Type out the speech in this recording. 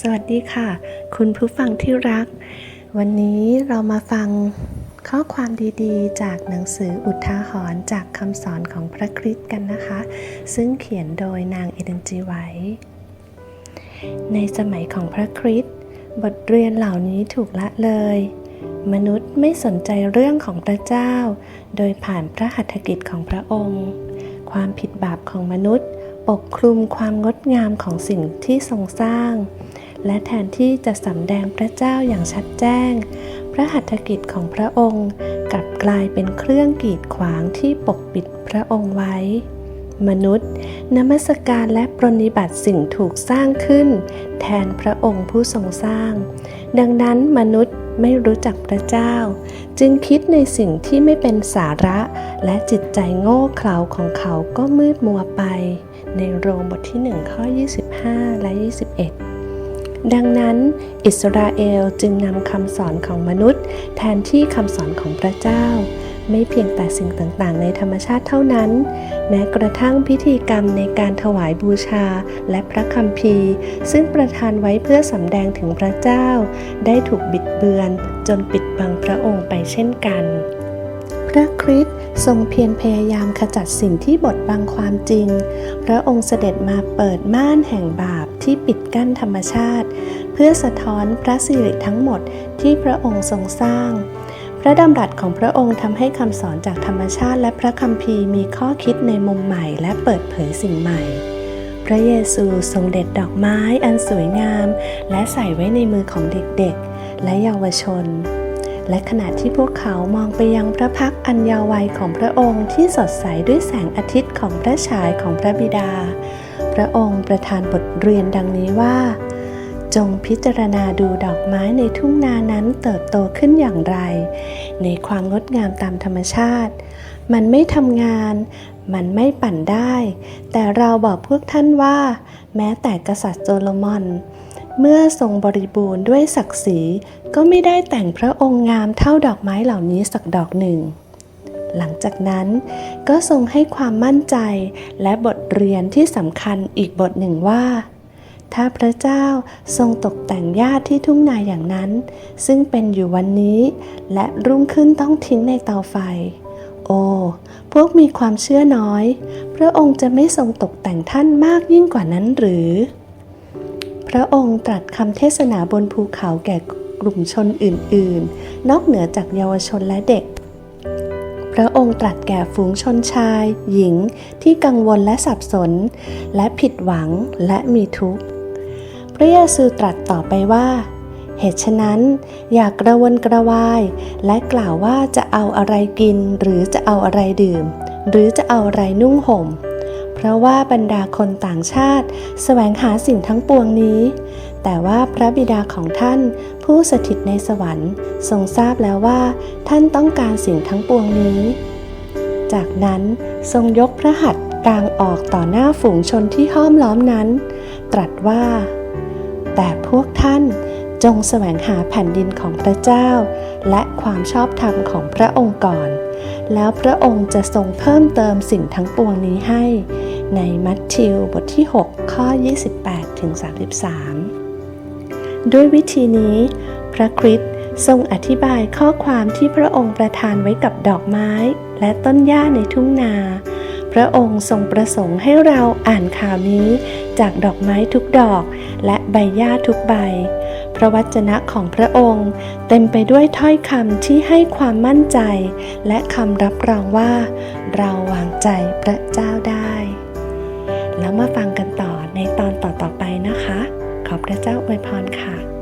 สวัสดีค่ะ คุณผู้ฟังที่รัก วันนี้เรามาฟังข้อความดีๆ จากหนังสืออุทาหรณ์จากคำสอนของพระคริสต์กันนะคะ ซึ่งเขียนโดยนางเอเดนจีไว้ ในสมัยของพระคริสต์บทเรียนเหล่านี้ถูกละเลย มนุษย์ไม่สนใจเรื่องของพระเจ้า โดยผ่านพระหัตถกิจของพระองค์ ความผิดบาปของมนุษย์ ปกคลุมความงดงามของสิ่งที่ทรงสร้าง และแทนที่จะสำแดงพระเจ้าอย่างชัดแจ้ง พระหัตถกิจของพระองค์กลับกลายเป็นเครื่องกีดขวางที่ปกปิดพระองค์ไว้ มนุษย์ นมัสการและปรนิบัติสิ่งถูกสร้างขึ้น แทนพระองค์ผู้ทรงสร้าง ดังนั้นมนุษย์ไม่รู้จักพระเจ้า จึงคิดในสิ่งที่ไม่เป็นสาระ และจิตใจโง่เขลาของเขาก็มืดมัวไป ในโรมบทที่ 1 ข้อ 25 และ 21 ดังนั้น อิสราเอลจึงนำคำสอนของมนุษย์ แทนที่คำสอนของพระเจ้า ไม่เพียงแต่สิ่งต่างๆ ในธรรมชาติเท่านั้น แม้กระทั่งพิธีกรรมในการถวายบูชาและพระคัมภีร์ ซึ่งประทานไว้เพื่อสำแดงถึงพระเจ้า ได้ถูกบิดเบือนจนปิดบังพระองค์ไปเช่นกัน พระคริสต์ทรงเพียรพยายามขจัดสิ่งที่บดบังความจริง พระองค์เสด็จมาเปิดม่านแห่งบาปที่ปิดกั้นธรรมชาติ เพื่อสะท้อนพระสิริทั้งหมดที่พระองค์ทรงสร้าง พระดำรัสของพระองค์ทำให้คำสอนจากธรรมชาติและพระคัมภีร์มีข้อคิดในมุมใหม่และเปิดเผยสิ่งใหม่ พระเยซูทรงเด็ดดอกไม้อันสวยงาม และใส่ไว้ในมือของเด็กๆ และเยาวชน และขณะที่พวกเขามองไปยังพระพักอันยาววัยของพระองค์ที่สดใสด้วยแสงอาทิตย์ของพระฉายของพระบิดา พระองค์ประทานบทเรียนดังนี้ว่า จงพิจารณาดูดอกไม้ในทุ่งนานั้นเติบโตขึ้นอย่างไร ในความงดงามตามธรรมชาติ มันไม่ทำงาน มันไม่ปั่นได้ แต่เราบอกพวกท่านว่า แม้แต่กษัตริย์โซโลมอน เมื่อทรงบริบูรณ์ด้วยศักดิ์ศรีก็ไม่ได้แต่งพระองค์งามเท่าดอกไม้เหล่านี้สักดอกหนึ่ง หลังจากนั้นก็ทรงให้ความมั่นใจและบทเรียนที่สำคัญอีกบทหนึ่งว่า ถ้าพระเจ้าทรงตกแต่งญาติที่ทุ่งนาอย่างนั้น ซึ่งเป็นอยู่วันนี้ และรุ่งขึ้นต้องทิ้งในเตาไฟ โอ้พวกมีความเชื่อน้อย พระองค์จะไม่ทรงตกแต่งท่านมากยิ่งกว่านั้นหรือ พระองค์ตรัสคำเทศนาบนภูเขาแก่กลุ่มชนอื่น ๆ นอกเหนือจากเยาวชนและเด็ก พระองค์ตรัสแก่ฝูงชนชาย หญิง ที่กังวลและสับสน และผิดหวังและมีทุกข์ พระเยซูตรัสต่อไปว่า เหตุฉะนั้น อย่ากระวนกระวาย และกล่าวว่าจะเอาอะไรกิน หรือจะเอาอะไรดื่ม หรือจะเอาอะไรนุ่งห่ม เพราะว่าบรรดาคนต่างชาติ แสวงหาสิ่งทั้งปวงนี้ แต่ว่าพระบิดาของท่านผู้สถิตในสวรรค์ทรงทราบแล้วว่า ท่านต้องการสิ่งทั้งปวงนี้ จากนั้นทรงยกพระหัตถ์กลางออกต่อหน้าฝูงชนที่ห้อมล้อมนั้น ตรัสว่า แต่พวกท่านจงแสวงหาแผ่นดินของพระเจ้า และความชอบธรรมของพระองค์ก่อน แล้วพระองค์จะทรงเพิ่มเติมสิ่งทั้งปวงนี้ให้ ในมัทธิวบทที่ 6 ข้อ 28ถึง33 ด้วยวิธีนี้ พระคริสต์ทรงอธิบายข้อความที่พระองค์ประทานไว้กับดอกไม้ และต้นหญ้าในทุ่งนา พระองค์ทรงประสงค์ให้เราอ่านข่าวนี้จากดอกไม้ทุกดอกและใบหญ้าทุกใบ พระวจนะของพระองค์ เต็มไปด้วยถ้อยคำที่ให้ความมั่นใจ และคำรับรองว่า เราวางใจพระเจ้าได้ แล้วมาฟังกันต่อในตอนต่อๆไปนะคะ ขอบพระเจ้าอวยพรค่ะ